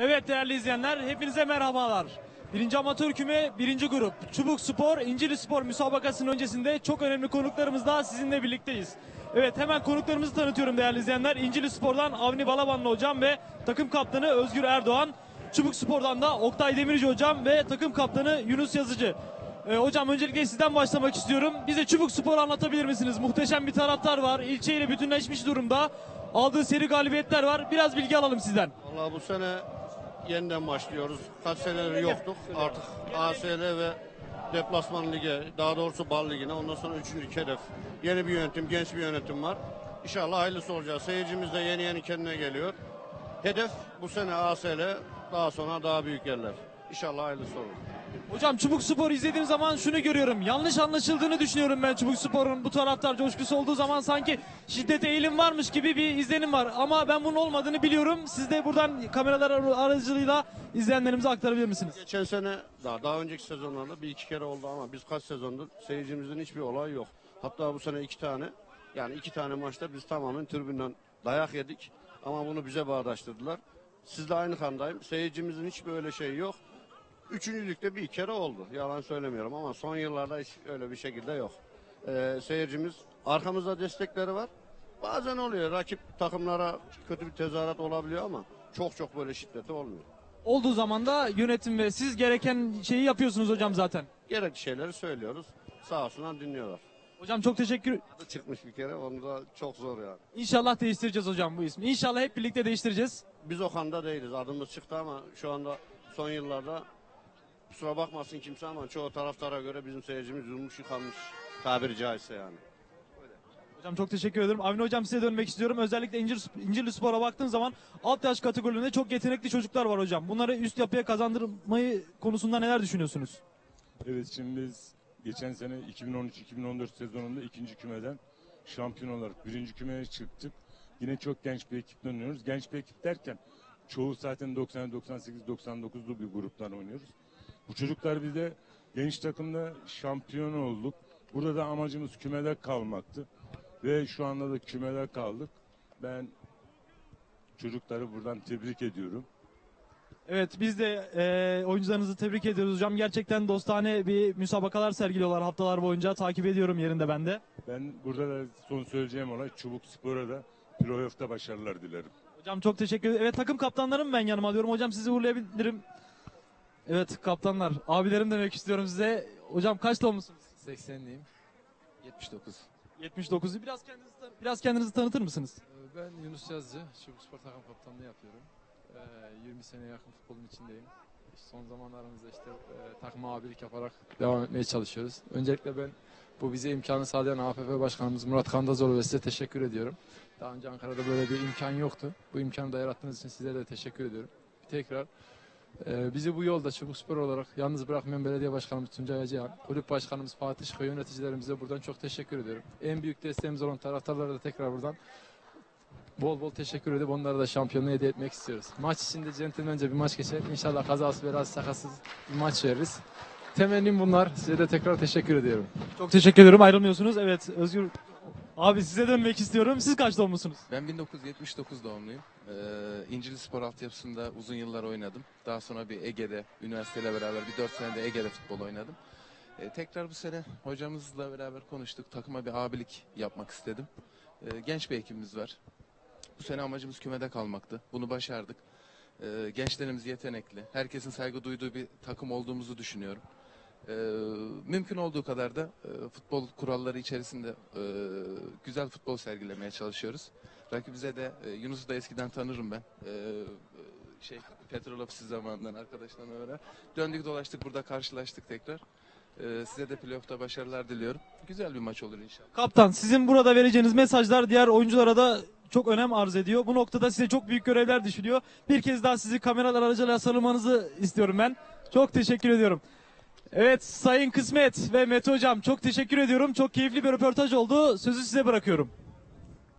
Evet değerli izleyenler hepinize merhabalar. Birinci amatör küme birinci grup Çubuk Spor İncili Spor müsabakasının öncesinde çok önemli konuklarımızla sizinle birlikteyiz. Evet hemen konuklarımızı tanıtıyorum değerli izleyenler. İncili Spor'dan Avni Balabanlı hocam ve takım kaptanı Özgür Erdoğan. Çubuk Spor'dan da Oktay Demirci hocam ve takım kaptanı Yunus Yazıcı. Ee, hocam öncelikle sizden başlamak istiyorum. Bize Çubuk Spor'u anlatabilir misiniz? Muhteşem bir taraftar var. İlçeyle bütünleşmiş durumda. Aldığı seri galibiyetler var. Biraz bilgi alalım sizden. Vallahi bu sene yeniden başlıyoruz. Kaç senedir yoktuk. Artık ASL ve Deplasman Ligi, daha doğrusu Bal Ligi'ne, ondan sonra 3. hedef. Yeni bir yönetim, genç bir yönetim var. İnşallah hayırlısı olacak. Seyircimiz de yeni yeni kendine geliyor. Hedef bu sene ASL, daha sonra daha büyük yerler. İnşallah hayırlısı olur. Hocam Çubuk Spor izlediğim zaman şunu görüyorum. Yanlış anlaşıldığını düşünüyorum ben Çubuk Spor'un bu taraftar coşkusu olduğu zaman sanki şiddet eğilim varmış gibi bir izlenim var. Ama ben bunun olmadığını biliyorum. Siz de buradan kameralar ar- aracılığıyla izleyenlerimize aktarabilir misiniz? Geçen sene, daha, daha önceki sezonlarda bir iki kere oldu ama biz kaç sezondur seyircimizin hiçbir olayı yok. Hatta bu sene iki tane, yani iki tane maçta biz tamamen tribünden dayak yedik. Ama bunu bize bağdaştırdılar. Sizle aynı kandayım. Seyircimizin hiç böyle şey yok. Üçüncülükte bir kere oldu. Yalan söylemiyorum ama son yıllarda hiç öyle bir şekilde yok. Ee, seyircimiz arkamızda destekleri var. Bazen oluyor. Rakip takımlara kötü bir tezahürat olabiliyor ama çok çok böyle şiddeti olmuyor. Olduğu zaman da yönetim ve siz gereken şeyi yapıyorsunuz hocam zaten. gerekli şeyleri söylüyoruz. Sağ olsunlar dinliyorlar. Hocam çok teşekkür. Adı çıkmış bir kere onu da çok zor yani. İnşallah değiştireceğiz hocam bu ismi. İnşallah hep birlikte değiştireceğiz. Biz o kanda değiliz. Adımız çıktı ama şu anda son yıllarda kusura bakmasın kimse ama çoğu taraftara göre bizim seyircimiz yılmış yıkanmış tabiri caizse yani. Hocam çok teşekkür ederim. Avni hocam size dönmek istiyorum. Özellikle İncir, İncirli Spor'a baktığın zaman alt yaş kategorilerinde çok yetenekli çocuklar var hocam. Bunları üst yapıya kazandırmayı konusunda neler düşünüyorsunuz? Evet şimdi biz geçen sene 2013-2014 sezonunda ikinci kümeden şampiyon olarak birinci kümeye çıktık. Yine çok genç bir ekiple oynuyoruz. Genç bir ekip derken çoğu zaten 90, 98, 99'lu bir gruptan oynuyoruz. Bu çocuklar bize genç takımda şampiyon olduk. Burada da amacımız kümede kalmaktı. Ve şu anda da kümede kaldık. Ben çocukları buradan tebrik ediyorum. Evet biz de e, oyuncularınızı tebrik ediyoruz hocam. Gerçekten dostane bir müsabakalar sergiliyorlar haftalar boyunca. Takip ediyorum yerinde ben de. Ben burada da son söyleyeceğim olay Çubuk Spor'a da playoff'ta başarılar dilerim. Hocam çok teşekkür ederim. Evet takım kaptanlarım ben yanıma alıyorum. Hocam sizi uğurlayabilirim. Evet kaptanlar. Abilerim demek istiyorum size. Hocam kaç doğumlusunuz? 80'liyim. 79. 79'u. Biraz kendinizi, tan- biraz kendinizi tanıtır mısınız? Ee, Ben Yunus Yazıcı, Çubuk Spor takım kaptanlığı yapıyorum. Ee, 20 sene yakın futbolun içindeyim. Son zamanlarımızda işte e, takıma abilik yaparak devam etmeye çalışıyoruz. Öncelikle ben bu bize imkanı sağlayan AFF Başkanımız Murat Kandazoğlu ve size teşekkür ediyorum. Daha önce Ankara'da böyle bir imkan yoktu. Bu imkanı da yarattığınız için sizlere de teşekkür ediyorum. Tekrar e, bizi bu yolda Çubuk Spor olarak yalnız bırakmayan belediye başkanımız Tuncay Acıyan, kulüp başkanımız Fatih Şık ve yöneticilerimize buradan çok teşekkür ediyorum. En büyük desteğimiz olan taraftarlara da tekrar buradan bol bol teşekkür edip onlara da şampiyonluğu hediye etmek istiyoruz. Maç içinde centilmence bir maç geçer. İnşallah kazası belası sakasız bir maç veririz. Temennim bunlar. Size de tekrar teşekkür ediyorum. Çok teşekkür ediyorum. Ayrılmıyorsunuz. Evet Özgür. Abi size dönmek istiyorum. Siz kaç doğumlusunuz? Ben 1979 doğumluyum. Ee, İncili Spor altyapısında uzun yıllar oynadım. Daha sonra bir Ege'de, üniversiteyle beraber bir 4 sene de Ege'de futbol oynadım. Ee, tekrar bu sene hocamızla beraber konuştuk. Takıma bir abilik yapmak istedim. Ee, genç bir ekibimiz var. Bu sene amacımız kümede kalmaktı. Bunu başardık. Ee, gençlerimiz yetenekli. Herkesin saygı duyduğu bir takım olduğumuzu düşünüyorum. Ee, mümkün olduğu kadar da e, futbol kuralları içerisinde e, güzel futbol sergilemeye çalışıyoruz. Rakibimize de e, Yunus'u da eskiden tanırım ben. E, e, şey Petrol Ofisi zamanından arkadaşlarına öyle. Döndük dolaştık burada karşılaştık tekrar. E, size de playoff'ta başarılar diliyorum. Güzel bir maç olur inşallah. Kaptan sizin burada vereceğiniz mesajlar diğer oyunculara da çok önem arz ediyor. Bu noktada size çok büyük görevler düşülüyor. Bir kez daha sizi kameralar aracılığıyla sarılmanızı istiyorum ben. Çok teşekkür ediyorum. Evet Sayın Kısmet ve Mete Hocam çok teşekkür ediyorum. Çok keyifli bir röportaj oldu. Sözü size bırakıyorum.